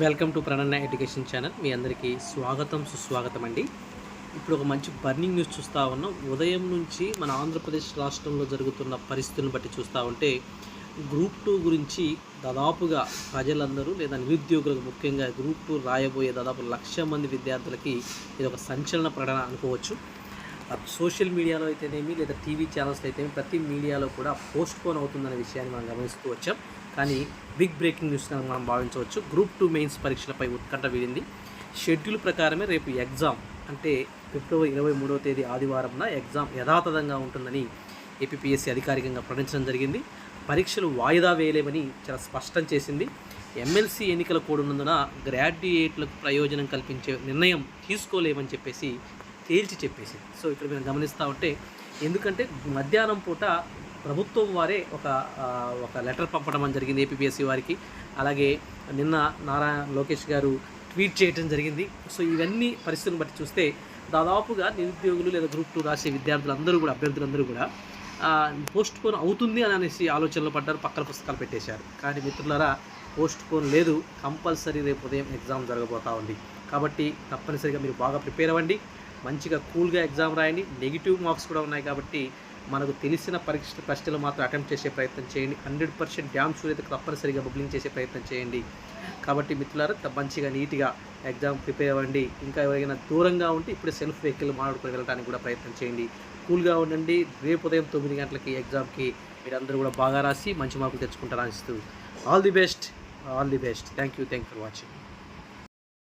Welcome to Prananna education channel. మీ అందరికీ స్వాగతం సుస్వాగతం అండి. ఇప్పుడు ఒక మంచి బర్నింగ్ న్యూస్ చూస్తూ ఉన్నాం. ఉదయం నుంచి మన ఆంధ్రప్రదేశ్ రాష్ట్రంలో జరుగుతున్న పరిస్థితులను బట్టి చూస్తూ ఉంటే గ్రూప్ టూ గురించి దాదాపుగా ప్రజలందరూ లేదా నిరుద్యోగులకు ముఖ్యంగా గ్రూప్ టూ రాయబోయే దాదాపు లక్ష మంది విద్యార్థులకి ఇది ఒక సంచలన ప్రకటన అనుకోవచ్చు. సోషల్ మీడియాలో అయితేనేమి లేదా టీవీ ఛానల్స్ అయితేనేమి ప్రతి మీడియాలో కూడా పోస్ట్ పోన్ అవుతుందనే విషయాన్ని మనం గమనిస్తూ వచ్చాం. కానీ బిగ్ బ్రేకింగ్ న్యూస్గా మనం భావించవచ్చు. గ్రూప్ టూ మెయిన్స్ పరీక్షలపై ఉత్కంఠ వీడింది షెడ్యూల్ ప్రకారమే రేపు ఎగ్జామ్ అంటే ఫిబ్రవరి ఇరవై మూడవ తేదీ ఆదివారంన ఎగ్జామ్ యథాతథంగా ఉంటుందని ఏపీఎస్సీ అధికారికంగా ప్రకటించడం జరిగింది. పరీక్షలు వాయిదా వేయలేమని చాలా స్పష్టం చేసింది. ఎమ్మెల్సీ ఎన్నికల కోడ్ ఉన్నందున గ్రాడ్యుయేట్లకు ప్రయోజనం కల్పించే నిర్ణయం తీసుకోలేమని చెప్పేసి తేల్చి చెప్పేసింది సో ఇక్కడ మీరు గమనిస్తూ ఉంటే ఎందుకంటే మధ్యాహ్నం పూట ప్రభుత్వం వారే ఒక ఒక లెటర్ పంపడం అని జరిగింది ఏపీఎస్సీ వారికి. అలాగే నిన్న నారాయణ లోకేష్ గారు ట్వీట్ చేయడం జరిగింది. సో ఇవన్నీ పరిస్థితులను బట్టి చూస్తే దాదాపుగా నిరుద్యోగులు లేదా గ్రూప్ టూ రాసే విద్యార్థులందరూ కూడా అభ్యర్థులందరూ కూడా పోస్ట్ పోన్ అవుతుంది అని అనేసి ఆలోచనలో పడ్డారు పక్కన పుస్తకాలు పెట్టేశారు. కానీ మిత్రులారా పోస్ట్ పోన్ లేదు. కంపల్సరీ రేపు ఉదయం ఎగ్జామ్ జరగబోతా ఉంది. కాబట్టి తప్పనిసరిగా మీరు బాగా ప్రిపేర్ అవ్వండి. మంచిగా కూల్గా ఎగ్జామ్ రాయండి. నెగిటివ్ మార్క్స్ కూడా ఉన్నాయి కాబట్టి మనకు తెలిసిన పరీక్ష ప్రశ్నలు మాత్రం అటెంప్ట్ చేసే ప్రయత్నం చేయండి. హండ్రెడ్ పర్సెంట్ డ్యామ్ షూర్ అయితే తప్పనిసరిగా బుబ్లింగ్ చేసే ప్రయత్నం చేయండి. కాబట్టి మిత్రులారా మంచిగా నీట్గా ఎగ్జామ్ ప్రిపేర్ అవ్వండి. ఇంకా ఎవరైనా దూరంగా ఉంటే ఇప్పుడు సెల్ఫ్ వెహికల్ మాట్లాడుకొని వెళ్ళడానికి కూడా ప్రయత్నం చేయండి. కూల్గా ఉండండి. రేపు ఉదయం తొమ్మిది గంటలకి ఎగ్జామ్కి మీరందరూ కూడా బాగా రాసి మంచి మార్కులు తెచ్చుకుంటారు ఆశిస్తూ all the best. all the best. Thank you. Thank you for watching.